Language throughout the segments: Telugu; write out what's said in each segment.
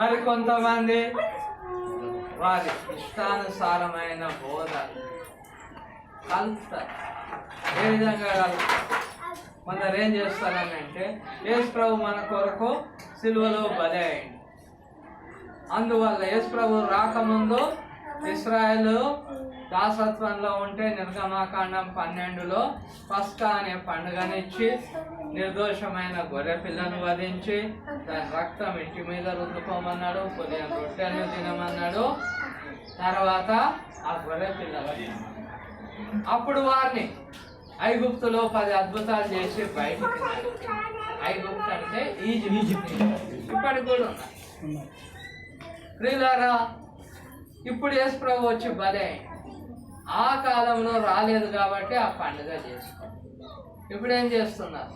మరి కొంతమంది వారి ఇష్టానుసారమైన బోధ కల్త ఏ విధంగా కలుపుతారు కొందరు ఏం చేస్తారనంటే యేసు ప్రభు మన కొరకు సిలువలో బలి అయింది అందువల్ల యేసు ప్రభు రాకముందు ఇస్రాయలు దాసత్వంలో ఉంటే నిర్గమాకాండం పన్నెండులో పస్కా అనే పండుగనిచ్చి నిర్దోషమైన గొర్రె పిల్లను వధించి దాని రక్తం ఇంటి మీద రుద్దుకోమన్నాడు ఉదయం రొట్టెను తినమన్నాడు. తర్వాత ఆ గొర్రె పిల్లలు అప్పుడు వారిని ఐగుప్తులో పది అద్భుతాలు చేసి బయటకు ఐగుప్తు అంటే ఈజిప్ట్. ఇప్పటికి కూడా ఉన్నాయి. ప్రియులారా ఇప్పుడు యేసు ప్రభు వచ్చి బలే ఆ కాలంలో రాలేదు కాబట్టి ఆ పండుగ చేసుకోండి ఇప్పుడు ఏం చేస్తున్నారు?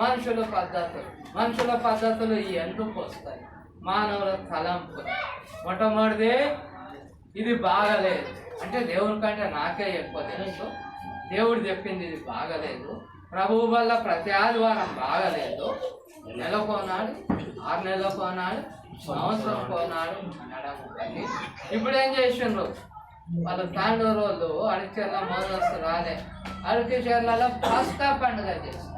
మనుషుల పద్ధతులు. మనుషుల పద్ధతులు ఎందుకు వస్తాయి మానవుల తలంపు మొట్టమొదటిది ఇది బాగలేదు. అంటే దేవుని కంటే నాకే ఎక్కువ తెలుసు. దేవుడు చెప్పింది ఇది బాగలేదు. ప్రభువు వల్ల ప్రతి ఆదివారం బాగలేదు. నెల కోనాడు ఆరు నెలల కోనాడు సంవత్సరం కొనాడు అనడం ఇప్పుడు ఏం చేసిండ్రు? వాళ్ళ తాండూరు వాళ్ళు అడిచేర్ల మోదస్తు రాలే. అడిచేర్లలో పస్కా పండుగ చేస్తారు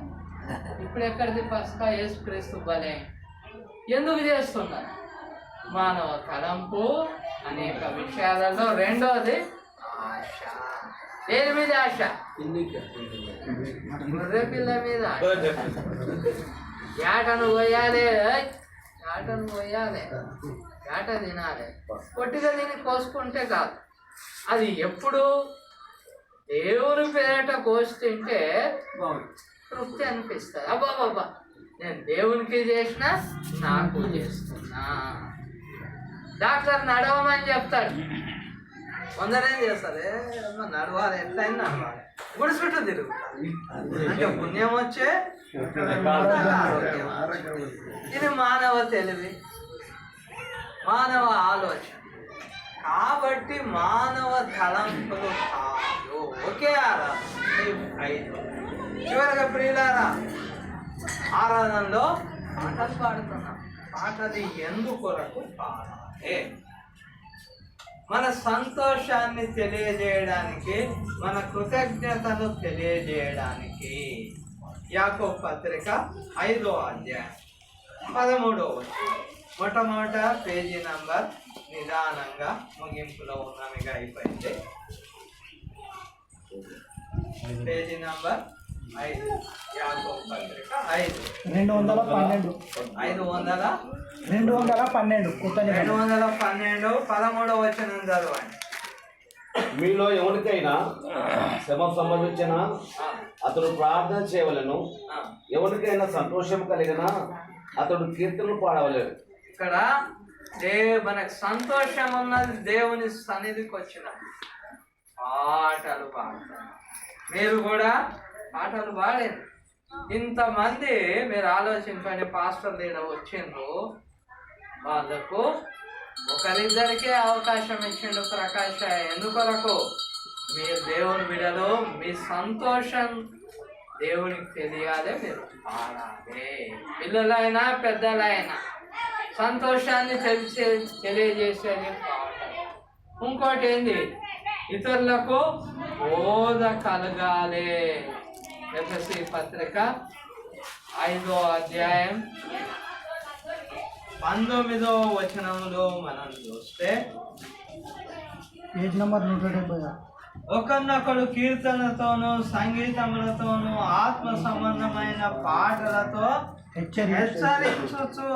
ఇప్పుడు ఎక్కడిది పస్కా? యేసుక్రీస్తు బలే. ఎందుకు చేస్తున్నారు? మానవ తలంపు అనేక విషయాలలో రెండోది ఆశ దేని మీద ఆశ? గొర్రె పిల్ల మీద ఏటను పోయాలి ఏటను పోయాలి ఏట తినాలి. పొట్టిగా తిని కోసుకుంటే కాదు. అది ఎప్పుడు దేవుని పేరట కోసి తింటే తృప్తి అనిపిస్తుంది. అబ్బా బాబా నేను దేవునికి చేసిన నాకు చేస్తున్నా. డాక్టర్ నడవమని చెప్తాడు. కొందరేం చేస్తారు? అమ్మ, నడవాలి. ఎట్లయినా నడవాలి. గుడి చుట్టూ తిరుగుతారు అంటే పుణ్యం వచ్చే ఆరోగ్యం వచ్చే. ఇది మానవ తెలివి. మానవ ఆలోచన. కాబట్టి మానవ తలంపులు కాదు. ఒకే ఆరాధన. ఐదు. చివరిగా ప్రియులారా ఆరాధనలో పాటలు పాడుతున్నాం. పాటది ఎందుకొరకు పాడాలి. మన సంతోషాన్ని తెలియజేయడానికి మన కృతజ్ఞతను తెలియజేయడానికి యాకో పత్రిక ఐదో అధ్యాయం పదమూడవ మొట్టమొదట పేజీ నంబర్ నిదానంగా ముగింపులో ఉన్నమిగా అయిపోయింది. పేజీ నంబర్ ఐదు. పత్రిక ఐదు. రెండు వందల పన్నెండు. ఐదు వందల రెండు వందల పన్నెండు. రెండు. వందల పన్నెండు పదమూడవ వచనం చదవండి. మీలో ఎవరికైనా శ్రమ సంబంధించిన అతడు ప్రార్థన చేయవలను. ఎవరికైనా సంతోషం కలిగిన అతడు కీర్తనలు పాడవలేడు. ఇక్కడ దే మనకు సంతోషం ఉన్నది దేవుని సన్నిధికి వచ్చిన పాటలు పాడతారు మీరు కూడా పాటలు పాడారు ఇంతమంది మీరు ఆలోచించండి పాస్టర్ లీడర్ వచ్చిండ్రు. వాళ్ళకు ఒకరిద్దరికే అవకాశం ఇచ్చిండు ప్రకాశ ఎందుకొరకు? మీరు దేవుని బిడలు మీ సంతోషం దేవునికి తెలియాలి మీరు. పాడాలి. పిల్లలైనా పెద్దలైనా. సంతోషాన్ని తెలిసే తెలియజేసేది. ఇంకోటి ఏంది? ఇతరులకు బోధ కలగాలి. ఎఫ్ఎస్సి పత్రిక ఐదో అధ్యాయం పంతొమ్మిదో వచనంలో మనం చూస్తే పేజ్ నంబర్ నూట డెబ్బై ఒకరినొకడు కీర్తనతోనూ సంగీతములతోనూ ఆత్మ సంబంధమైన పాటలతో హెచ్చరి హెచ్చరించచ్చు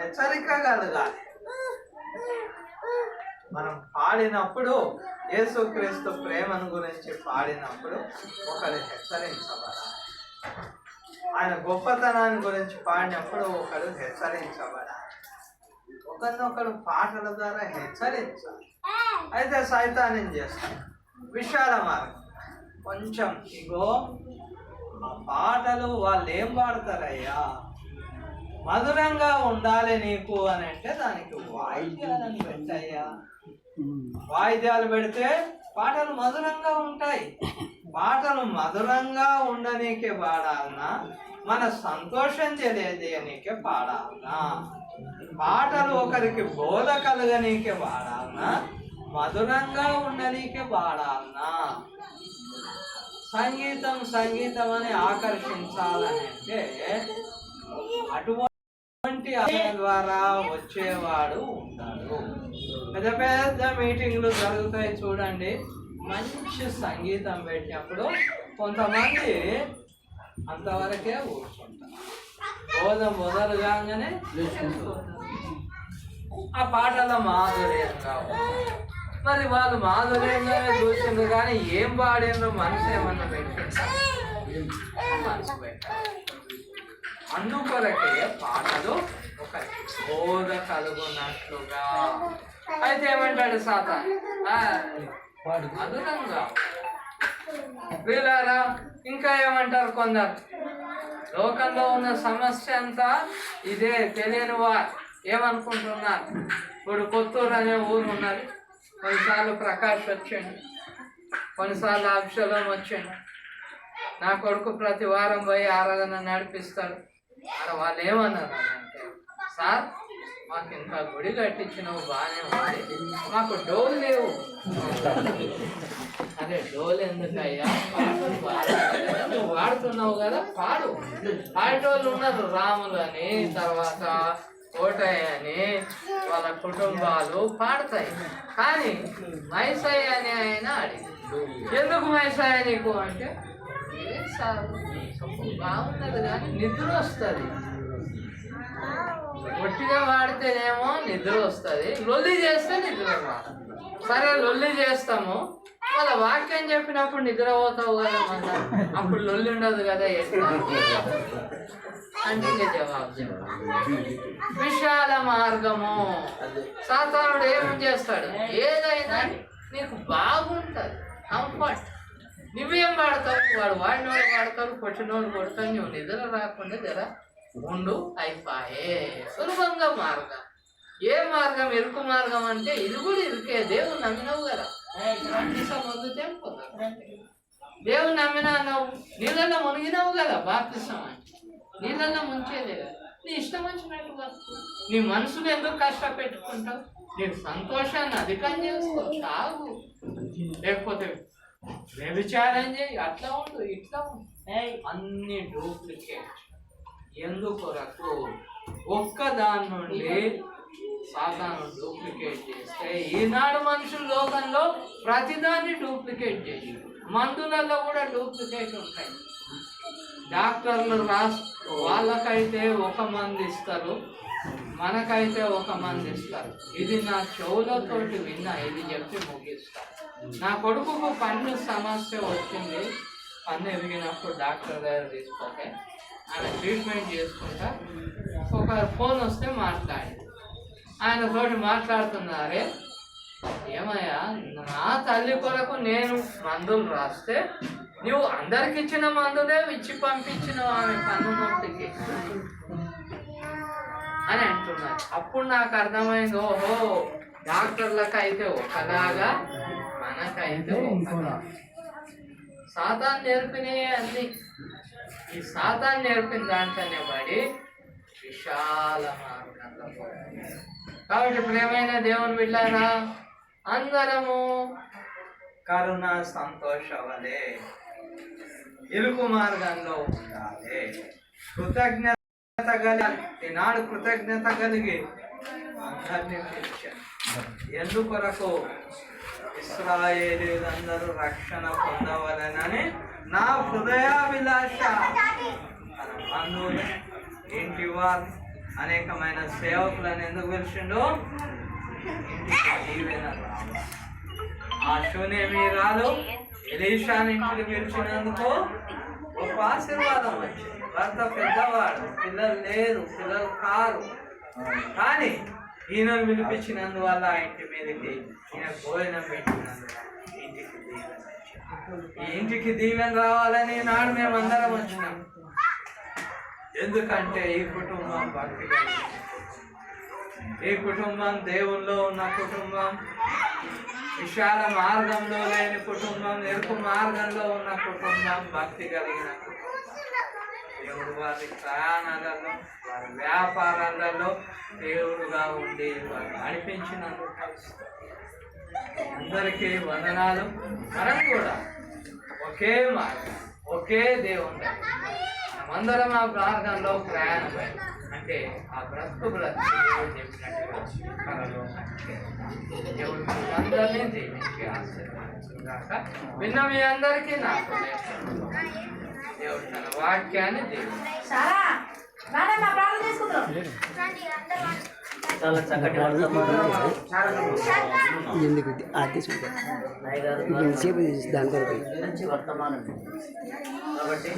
హెచ్చరిక కలగాలి. మనం పాడినప్పుడు యేసుక్రీస్తు ప్రేమను గురించి పాడినప్పుడు ఒకరు హెచ్చరించబడాలి. ఆయన గొప్పతనాన్ని గురించి పాడినప్పుడు ఒకరు హెచ్చరించబడాలి. ఒకరినొకరు పాటల ద్వారా హెచ్చరించాలి. అయితే సైతాన్ని చేస్తాం విశాల మార్గం. కొంచెం ఇగో ఆ పాటలు వాళ్ళు ఏం పాడతారయ్యా? మధురంగా ఉండాలి నీకు అని అంటే దానికి వాయిద్యాలను పెట్టయ్యా. వాయిద్యాలు పెడితే పాటలు మధురంగా ఉంటాయి. పాటలు మధురంగా ఉండనీకే పాడాలనా? మన సంతోషం తెలియజేయనీకే పాడాలనా? పాటలు ఒకరికి బోధ కలగనీకే పాడాలనా? మధురంగా ఉండనీకే పాడాలనా? సంగీతం సంగీతం అని ఆకర్షించాలని అంటే అటువంటి ఆశ ద్వారా వచ్చేవాడు ఉంటాడు. పెద్ద పెద్ద మీటింగ్లు జరుగుతాయి చూడండి. మంచి సంగీతం పెట్టినప్పుడు కొంతమంది అంతవరకే కూర్చుంటారు. బోధం మొదలు కాగానే ఆ పాటల మాధుర్యంగా మరి వాళ్ళు మాధుర్యంగానే చూసిండ్రు కానీ ఏం పాడిండ్రు మనసు ఏమన్నా పెట్టారు మనసు పెట్టారు అందుకొరకే పాటలు ఒక బోధ కలుగునట్లుగా. అయితే ఏమంటాడు సాత అదునంగా వీళ్ళారా? ఇంకా ఏమంటారు కొందరు? లోకంలో ఉన్న సమస్య అంతా ఇదే తెలియని వారు. ఏమనుకుంటున్నారు? ఇప్పుడు కొత్తూరు అనే ఊరు ఉన్నది. కొన్నిసార్లు ప్రకాష్ వచ్చాడు. కొన్నిసార్లు అభిషేకం వచ్చాడు. నా కొడుకు ప్రతి వారం పోయి ఆరాధన నడిపిస్తాడు. అక్కడ వాళ్ళు ఏమన్నారు అంటే సార్ మాకు ఇంత గుడి కట్టించినవు బాగానే ఉంది. మాకు డోలు లేవు. అరే డోలు ఎందుకయ్యా? నువ్వు వాడుతున్నావు కదా పాడు. పాడేటోళ్ళు ఉన్నారు రాములు అని తర్వాత కోటయ్య అని వాళ్ళ కుటుంబాలు పాడతాయి. కానీ మైసయ్య అని ఆయన అడిగి ఎందుకు మైసయ్య నీకు? అంటే "ఏ సార్ బాగున్నది కానీ నిద్ర వస్తుంది. ఒట్టిగా వాడితేనేమో నిద్ర వస్తుంది. లొల్లి చేస్తే నిద్ర సరే లొల్లి చేస్తాము. వాళ్ళ వాక్యం చెప్పినప్పుడు నిద్ర పోతావు కదా మన అప్పుడు లొల్లి ఉండదు కదా ఎట్లా? అంటే జవాబు చెప్పాలి విశాల మార్గము. సాతానుడు ఏం చేస్తాడు? ఏదైనా నీకు బాగుంటుంది. కంఫర్ట్. నువ్వేం వాడతావు వాడు వాడినోడు వాడతారు కొట్టినోడు కొడతావు నువ్వు నిద్ర రాకుండా జర ఉండు అయిపోయే. సులభంగా మార్గం. ఏ మార్గం? ఇరుకు మార్గం అంటే ఇది కూడా ఇరుకే దేవుని నమ్మినవు కదా. పొందితే. దేవుని నమ్మినా నువ్వు నీళ్ళల్లో మునిగినావు కదా బాప్తిసం అంటే నీళ్ళల్లో ముంచేదే కదా. నీ ఇష్టం వచ్చినట్టు బతుకు నీ మనసును ఎందుకు కష్టపెట్టుకుంటావు? నీకు సంతోషాన్ని అధికం చేసుకో. తాగు. లేకపోతే వ్యభిచారం చేయి అట్లా ఉండు ఇట్లా ఉండు. అన్ని డూప్లికేట్. ఎందుకొరకు ఒక్క దాని నుండి సాతాను డూప్లికేట్ చేస్తే ఈనాడు మనుషుల లోకంలో ప్రతిదాన్ని డూప్లికేట్ చేసి మందులలో కూడా డూప్లికేట్ ఉంటాయి. డాక్టర్లు రాస్ వాళ్ళకైతే ఒక మంది ఇస్తారు. మనకైతే ఒక మంది ఇస్తారు. ఇది నా చెవులతోటి విన్నా ఇది చెప్పి ముగిస్తా. నా కొడుకుకు పన్ను సమస్య వచ్చింది. పన్ను ఎరిగినప్పుడు డాక్టర్ దగ్గర తీసుకుంటే ఆయన ట్రీట్మెంట్ చేసుకుంటా ఒక ఫోన్ వస్తే మాట్లాడి ఆయన తోటి మాట్లాడుతున్నారే. ఏమయ్యా నా తల్లి కొరకు నేను మందులు రాస్తే నువ్వు అందరికి ఇచ్చిన మందులే ఇచ్చి పంపించిన ఆమె పన్ను నొప్పికి అని అంటున్నారు. అప్పుడు నాకు అర్థమైంది ఓహో డాక్టర్లకు అయితే ఒకలాగా మనకైతే ఒకలాగా సాతాన్ నేర్పినవి అన్ని. ఈ సాతాన్ నేర్పిన దాంట్లోనే పడి విశాల మార్గంలో. కాబట్టి ప్రేమైన దేవుని బిడ్డారా అందరము కరుణ సంతోషవలే. ఇరుకు మార్గంలో ఉండాలి. కృతజ్ఞత కలిగి ఈనాడు కృతజ్ఞత కలిగి అందరినీ ఎందుకొరకు? ఇస్రాయేలీలందరూ రక్షణ పొందవలనని నా హృదయాభిలాష. బంధువులు ఇంటి వారు? అనేకమైన సేవకులను ఎందుకు పిలిచిండు? ఆ దీవెన రావాలి. ఎలీషాని ఇంటికి పిలిచినందుకు ఒక ఆశీర్వాదం వచ్చింది. భర్త పెద్దవాడు పిల్లలు లేరు పిల్లలు కారు. కానీ ఈయన పిలిపించినందువల్ల ఆ ఇంటి మీదకి ఈయన భోజనం పెట్టినందువల్ల ఇంటికి దీవెన ఈ ఇంటికి దీవెన రావాలని నాడు మేము అందరం వచ్చినాం. ఎందుకంటే ఈ కుటుంబం భక్తి ఈ కుటుంబం దేవుల్లో ఉన్న కుటుంబం విశాల మార్గంలో లేని కుటుంబం ఎరుపు మార్గంలో ఉన్న కుటుంబం భక్తి కలిగిన కుటుంబం. వారి ప్రయాణాలలో వారి వ్యాపారాలలో దేవుడుగా ఉండి వారు నడిపించినందుకు అందరికీ వందనాలు. మనం కూడా ఒకే మార్గం ఒకే దేవుడు అందరం ఆ ప్రార్థనలో ప్రయాణమై అంటే ఆ బ్రతుకు బ్రతుకు దేవుడు చెప్పినట్టుగా దేవుడు అందరినీ దీవించి ఆశీర్వదించుగాక విన్న మీ అందరికీ నాకు దేవుడు తన వాక్యాన్ని చేసుకుందాం చాలా చక్కటి ఎందుకు ఎంతసేపు దాని కొరకు. మంచి వర్తమానం కాబట్టి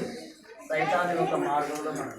సైతాన్ని ఒక మార్గంలో మనం.